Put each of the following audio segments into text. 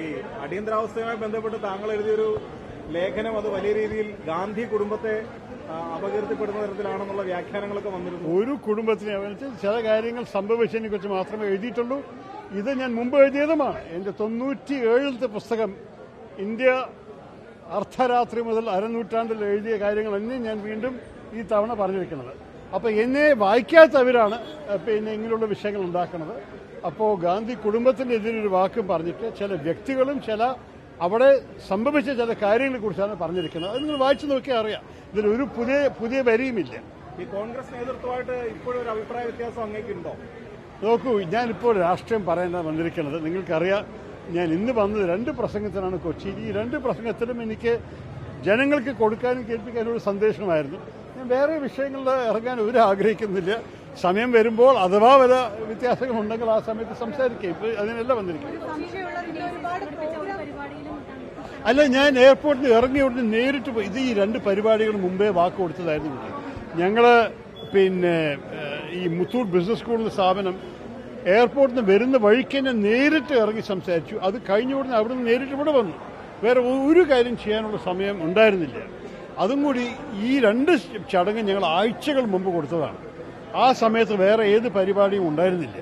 ഈ അടിയന്തരാവസ്ഥയുമായി ബന്ധപ്പെട്ട് താങ്കൾ എഴുതിയൊരു ലേഖനം അത് വലിയ രീതിയിൽ ഗാന്ധി കുടുംബത്തെ അപകീർത്തിപ്പെടുന്ന തരത്തിലാണെന്നുള്ള വ്യാഖ്യാനങ്ങളൊക്കെ വന്നിരുന്നു. ഒരു കുടുംബത്തിനെ ചില കാര്യങ്ങൾ സംഭവിച്ചതിനെ കുറിച്ച് മാത്രമേ എഴുതിയിട്ടുള്ളൂ. ഇത് ഞാൻ മുമ്പ് എഴുതിയതുമാണ്. എന്റെ തൊണ്ണൂറ്റി ഏഴിലത്തെ പുസ്തകം ഇന്ത്യ അർദ്ധരാത്രി മുതൽ അരനൂറ്റാണ്ടിൽ എഴുതിയ കാര്യങ്ങൾ തന്നെ ഞാൻ വീണ്ടും ഈ തവണ പറഞ്ഞിരിക്കുന്നത്. അപ്പൊ എന്നെ വായിക്കാത്തവരാണ് പിന്നെ ഇങ്ങനെയുള്ള വിഷയങ്ങൾ ഉണ്ടാക്കുന്നത്. അപ്പോൾ ഗാന്ധി കുടുംബത്തിന്റെ ഒരു വാക്കും പറഞ്ഞിട്ട് ചില വ്യക്തികളും ചില അവിടെ സംഭവിച്ച ചില കാര്യങ്ങളെ കുറിച്ചാണ് പറഞ്ഞിരിക്കുന്നത്. അത് നിങ്ങൾ വായിച്ചു നോക്കിയാൽ അറിയാം. ഇതിൽ ഒരു പുതിയ പുതിയ വരിയുമില്ല. ഈ കോൺഗ്രസ് നേതൃത്വമായിട്ട് ഇപ്പോഴും ഒരു അഭിപ്രായ വ്യത്യാസം അങ്ങേക്കുണ്ടോ നോക്കൂ ഞാനിപ്പോൾ രാഷ്ട്രീയം പറയാനാണ് വന്നിരിക്കുന്നത്. നിങ്ങൾക്കറിയാം ഞാൻ ഇന്ന് വന്നത് രണ്ട് പ്രസംഗത്തിനാണ് കൊച്ചി ഈ രണ്ട് പ്രസംഗത്തിലും എനിക്ക് ജനങ്ങൾക്ക് കൊടുക്കാനും കേൾപ്പിക്കാനും ഒരു സന്ദേശമായിരുന്നു. വേറെ വിഷയങ്ങളിൽ ഇറങ്ങാൻ ഒരു ആഗ്രഹിക്കുന്നില്ല. സമയം വരുമ്പോൾ അഥവാ വല്ല വ്യത്യാസങ്ങളുണ്ടെങ്കിൽ ആ സമയത്ത് സംസാരിക്കുക. ഇപ്പോൾ അതിനെല്ലാം വന്നിരിക്കും അല്ല ഞാൻ എയർപോർട്ടിൽ ഇറങ്ങി ഉടനെ നേരിട്ട് ഇത് ഈ രണ്ട് പരിപാടികൾ മുമ്പേ വാക്ക് കൊടുത്തതായിരുന്നു ഞങ്ങൾ പിന്നെ ഈ മുത്തൂർ ബിസിനസ് സ്കൂളിൽ സ്ഥാപനം എയർപോർട്ടിൽ നിന്ന് വരുന്ന വഴിക്ക് തന്നെ നേരിട്ട് ഇറങ്ങി സംസാരിച്ചു. അത് കഴിഞ്ഞ ഉടനെ അവിടെ നിന്ന് നേരിട്ട് ഇവിടെ വന്നു. വേറെ ഒരു കാര്യം ചെയ്യാനുള്ള സമയം ഉണ്ടായിരുന്നില്ല. അതും കൂടി ഈ രണ്ട് ചടങ്ങ് ഞങ്ങൾ ആഴ്ചകൾ മുമ്പ് കൊടുത്തതാണ്. ആ സമയത്ത് വേറെ ഏത് പരിപാടിയും ഉണ്ടായിരുന്നില്ല.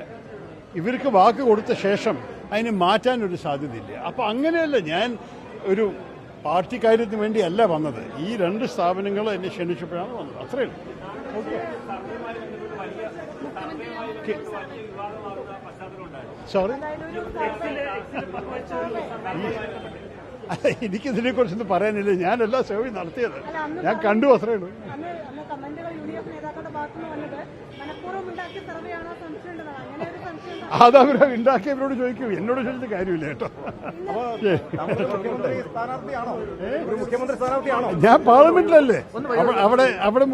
ഇവർക്ക് വാക്ക് കൊടുത്ത ശേഷം അതിന് മാറ്റാനൊരു സാധ്യതയില്ല. അപ്പം അങ്ങനെയല്ല ഞാൻ ഒരു പാർട്ടി കാര്യത്തിന് വേണ്ടിയല്ല വന്നത്. ഈ രണ്ട് സ്ഥാപനങ്ങൾ എന്നെ ക്ഷണിച്ചപ്പോഴാണ് വന്നത്. അത്രയേ ഉള്ളൂ. സോറി എനിക്കിതിനെ കുറിച്ചൊന്നും പറയാനില്ല. ഞാനല്ല സേവി നടത്തിയത്. ഞാൻ കണ്ടു അത്രേ ഉള്ളൂ. അന്ന് അന്ന് കമന്റുകൾ യു ഡി എഫ് നേതാക്കളുടെ ഭാഗത്തുനിന്ന് വന്നത് മനഃപൂർവം ഉണ്ടാക്കിയ സർവേ ആണോ സംശയം ഉണ്ടെന്നാണ് അങ്ങനെ ഒരു സംശയം അത് അവർ ഉണ്ടാക്കിയവരോട് ചോദിക്കൂ. എന്നോട് ചോദിച്ചിട്ട് കാര്യമില്ല കേട്ടോ. ശരി. മുഖ്യമന്ത്രി സ്ഥാനാർത്ഥിയാണോ? ഒരു മുഖ്യമന്ത്രി സ്ഥാനാർത്ഥിയാണോ? ഞാൻ പാർലമെന്റിലല്ലേ? അവിടെ അവിടെ അവിടെ